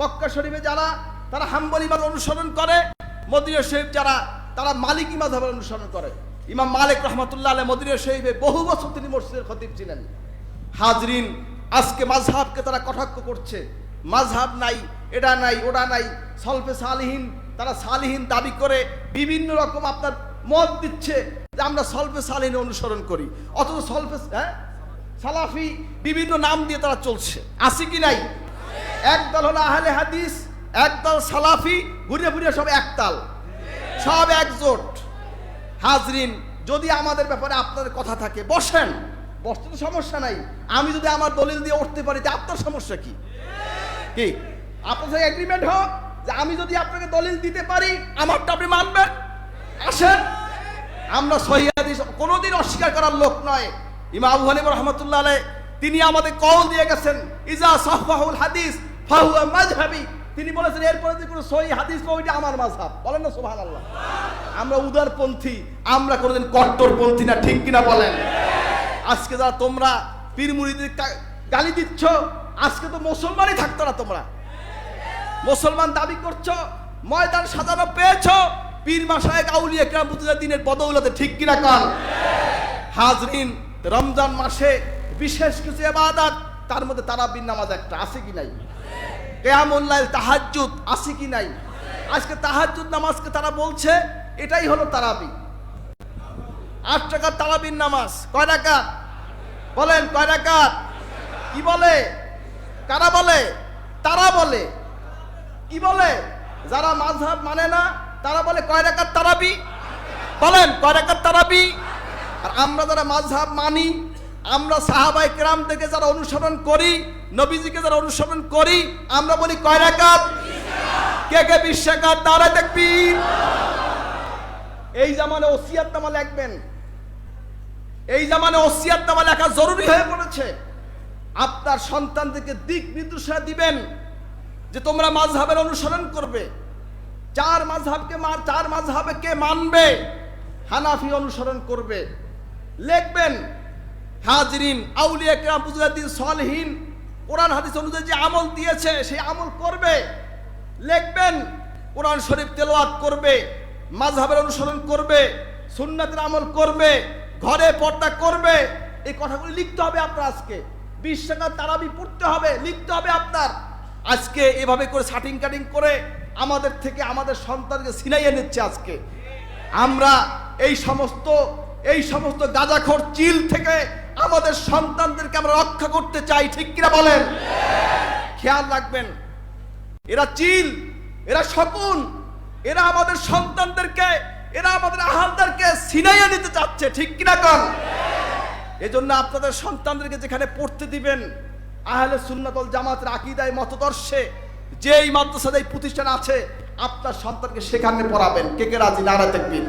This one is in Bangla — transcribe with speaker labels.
Speaker 1: মক্কা শরীফে যারা, তারা হাম্বলি মাদ অনুসরণ করে, মদিনা শরীফ যারা, তারা মালিক মাযহাবের অনুসরণ করে। ইমাম মালিক রহমতুল্লাহ আলহ মদিনা শরীফে বহু বছর তিনি মসজিদের খতিব ছিলেন। হাজরিন, আজকে মাঝহাবকে তারা কটাক্ষ করছে। মাঝহাব নাই, এটা নাই, ওটা নাই, সলফে সালিহীন, তারা সালিহীন দাবি করে বিভিন্ন রকম আপনার মত দিচ্ছে যে আমরা সলফে সালিহীন অনুসরণ করি। অথচ সলফে হ্যাঁ? সালাফি বিভিন্ন নাম দিয়ে তারা চলছে। আছে কি নাই? একদল হলো আহলে হাদিস, একদল সালাফি, ঘুরে ঘুরে সব একতাল। সব একজোট। হাজরিন, যদি আমাদের ব্যাপারে আপনাদের কথা থাকে, বসেন। বসতে তো সমস্যা নাই। আমি যদি আমার দলিল দিয়ে উঠতে পারি, তা আপনার সমস্যা কি? কি? আপনার সাথে এগ্রিমেন্ট হোক যে আমি যদি আপনাকে দলিল দিতে পারি, আমারটা আপনি মানবেন? আসেন। আমরা সহি হাদিস কোনোদিন অস্বীকার করার লোক নয়। ইমাম আবু হানিফা রহমতুল্লাহ তিনি আমাদের কল দিয়ে গেছেন, ইজা সাহফাহুল হাদিস ফাহুয়া মাযহাবি। তিনি বলেছেন, এরপরে যে কোনো সহি হাদিস পাবো এটা আমার মাযহাব। বলেন না, সুবহানাল্লাহ। আমরা উদারপন্থী, আমরা কোনোদিন কট্টরপন্থী না, ঠিক কিনা বলেন? আজকে যারা তোমরা পীর মুরিদের গালি দিচ্ছ, আজকে তো মুসলমানই থাকতো না তোমরা। মুসলমান দাবি করছ, ময়দান সাজানো পেয়েছ, পীর মাসায় আউলিয়া কেরাম দিনের বদৌলতে ঠিক কিনা কাল? হাজরিন, রমজান মাসে বিশেষ কিছু এবাদত তার মধ্যে তারাবির নামাজ একটা, আছে কি নাই? কেয়ামুল্লাহ তাহাজ্জুদ, আছে কি নাই? আজকে তাহাজ্জুদ নামাজকে তারা বলছে, এটাই হলো তারাবি। আট টাকার তারাবির নামাজ, কয় টাকা বলেন, কয় টাকা কি বলে? কারা বলে? তারা বলে। কি বলে? যারা মাঝহাব মানে না, তারা বলে, কয় রাকাত তারাবি? বলেন, কয় রাকাত তারাবি? আর আমরা যারা মাঝহাব মানি আমরা সাহাবাই কেরাম থেকে যারা অনুসরণ করি, নবীজিকে যারা অনুসরণ করি, আমরা বলি কয় রাকাত? কে কে বিশ তারা দেখবি এই জামানে ওসিয়াত নামা লিখবেন। এই জামানে ওসিয়াত নামা লেখা জরুরি হয়ে পড়েছে। আপনার সন্তানদেরকে দিক নির্দেশনা দিবেন যে তোমরা মাঝহাবের অনুসরণ করবে। চার মাঝহাবকে মার, চার কে মানবে। হানাফি অনুসরণ করবে। লিখবেন হাজরিন, আউলিয়া কেরাম বুজুদ্দিন সলহীন, কোরআন, হাদিস অনুযায়ী যে আমল দিয়েছে, সেই আমল করবে। লিখবেন, কোরআন শরীফ তেলাওয়াত করবে মাঝহাবের অনুসরণ করবে, সুন্নাতের আমল করবে, ঘরে পর্দা করবে। এই কথাগুলি লিখতে হবে আপনার আজকে। বিশ টাকা তারাবি পড়তে হবে, লিখতে হবে আপনার। আজকে এভাবে করে শাটিং কাটিং করে আমাদের থেকে আমাদের সন্তানকে ছিনাইয়ে নিচ্ছে আজকে। আমরা এই সমস্ত এই সমস্ত গাজাখোর চিল থেকে আমাদের সন্তানদেরকে আমরা রক্ষা করতে চাই, ঠিক কিনা বলেন? খেয়াল রাখবেন, এরা চিল, এরা শকুন, এরা আমাদের সন্তানদেরকে, এরা আমাদের আহালদারকে ছিনাইয়ে নিতে চাচ্ছে, ঠিক কিনা কন? এজন্য আপনাদের সন্তানদেরকে যেখানে পড়তে দিবেন, আহলে সুন্নাতল জামাতের আকিদায়, মতদর্শে যে এই মাদ্রাসাতে প্রতিষ্ঠান আছে, আপনার সন্তানকে সেখানে পড়াবেন। কে কে রাজি? নারা দেখবেন